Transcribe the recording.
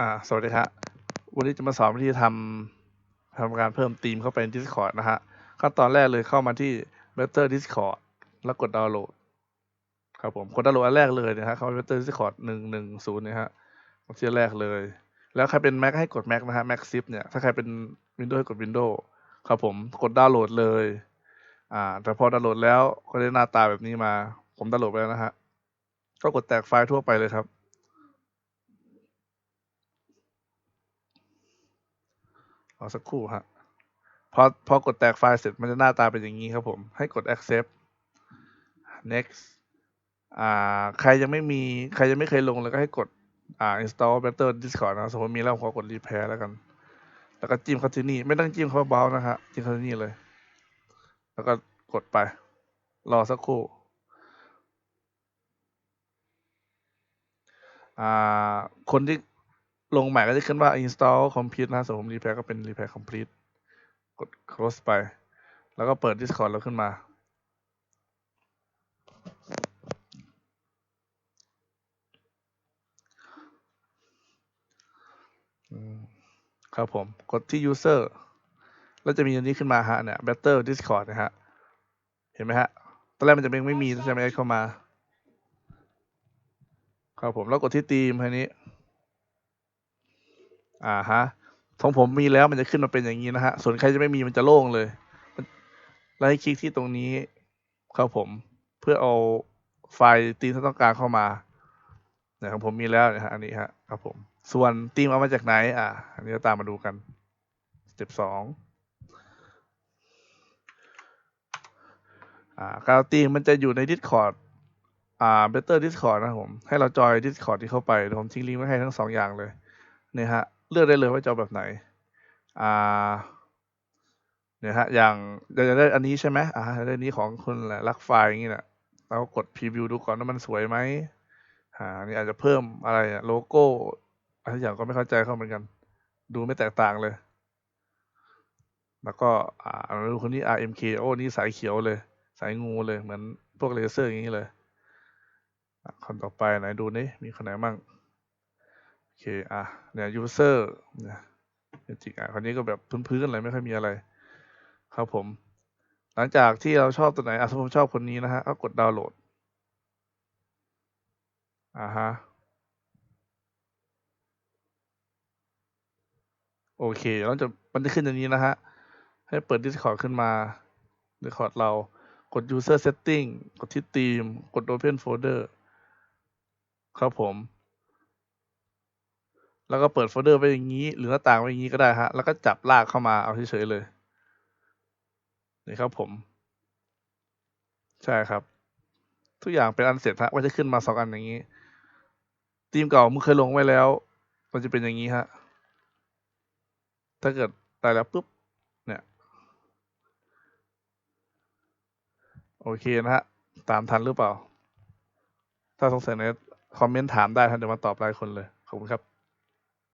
อ่าสวัสดีครับวันนี้จะมาสอนวิธีทำทำการเพิ่มธีมเข้าไปใน Discord นะฮะขั้นตอนแรกเลยเข้ามาที่ Better Discord แล้วกดดาวน์โหลดครับผมกดดาวน์โหลดอันแรกเลยนะฮะเข้าไป Better Discord หนึ่งหนึ่งศูนย์นะฮะที่อันแรกเลย แล้วใครเป็น Mac ให้กด Mac นะฮะ Mac Zip เนี่ยถ้าใครเป็น Windows ให้กด Windows ครับผมกดดาวน์โหลดเลยอ่าแต่พอดาวน์โหลดแล้วก็ได้หน้าตาแบบนี้มา ผมดาวน์โหลดไปแล้วนะฮะก็กดแตกไฟล์ทั่วไปเลยครับ รอสักครู่ฮะพอพอกดแตกไฟล์เสร็จมันจะหน้าตาเป็นอย่างนี้ครับผม ให้กด accept next อ่าใครยังไม่มีใครยังไม่เคยลงแล้วก็ให้กดอ่า install better discord นะสมมติมีแล้วขอกด repair แล้วกัน แล้วก็จิ้มเข้าที่นี่ไม่ต้องจิ้มเข้าเบาว์นะฮะจิ้มเข้าที่นี่เลย แล้วก็กดไป รอสักครู่อ่าคนที่ ลงใหม่ก็จะขึ้นว่า install complete นะสมมติ repair ก็เป็น repair complete กด close ไป แล้วก็เปิด discord เราขึ้นมา ครับผม กดที่ user แล้วจะมีอันนี้ขึ้นมาฮะเนี่ย better discord นะฮะ เห็นไหมฮะ ตอนแรกมันจะยังไม่มีใช่ไหมเข้ามา ครับผม แล้วกดที่ธีมทีนี้ อ่าฮะของผมมีแล้วมันจะขึ้นมาเป็นอย่างนี้นะฮะ ส่วนใครจะไม่มีมันจะโล่งเลยแล้วให้คลิกที่ตรงนี้ครับผมเพื่อเอาไฟล์ธีมที่ต้องการเข้ามาเนี่ยของผมมีแล้วนะฮะอันนี้ฮะครับผม ส่วนธีมเอามาจากไหน อ่า อันนี้เราตามมาดูกันสเต็ปสองอ่าการธีมมันจะอยู่ใน Discord อ่า Better Discord นะผม ให้เราจอย Discord ที่เข้าไปผมทิ้งลิงก์ไว้ให้ทั้งสองอย่างเลยเนี่ยฮะ เลือกได้เลยว่าจะเอาแบบไหน อ่าเนี่ยฮะ อย่างอยากจะได้อันนี้ใช่ไหมอ่าได้นี้ของคุณแหละรักไฟล์อย่างนี้แหละเราก็กดพรีวิวดูก่อนว่ามันสวยไหมอ่านี่อาจจะเพิ่มอะไรอะโลโก้อะไรอย่างก็ไม่เข้าใจเข้าเหมือนกัน ดูไม่แตกต่างเลย แล้วก็อ่าดูคนนี้ RMK โอ้นี่สายเขียวเลย สายงูเลยเหมือนพวกเลเซอร์อย่างนี้เลยคนต่อไปไหนดูนี่มีคนไหนบ้าง เคอะเนี่ย user เนี่ยจริงอะคนนี้ก็แบบพื้นๆอะไรไม่ค่อยมีอะไร ครับผม หลังจากที่เราชอบตัวไหนอะสมมติชอบคนนี้นะฮะก็กดดาวน์โหลดอ่าฮะโอเคแล้วจะมันจะขึ้นอย่างนี้นะฮะ ให้เปิด Discord ขึ้นมา Discord เรากด user setting กดที่ theme กด open folder ครับผม แล้วก็เปิดโฟลเดอร์ไว้อย่างนี้ หรือหน้าต่างไว้อย่างนี้ก็ได้ฮะ แล้วก็จับลากเข้ามาเอาเฉยๆเลย นี่ครับผม ใช่ครับ ทุกอย่างเป็นอันเสร็จฮะว่าจะขึ้นมาสองอันอย่างนี้ทีมเก่ามึงเคยลงไว้แล้ว มันจะเป็นอย่างนี้ฮะ ถ้าเกิดได้แล้วปุ๊บ เนี่ย โอเคนะฮะ ตามทันหรือเปล่า ถ้าสงสัยในคอมเมนต์ถามได้ท่านเดี๋ยวมาตอบรายคนเลย ขอบคุณครับ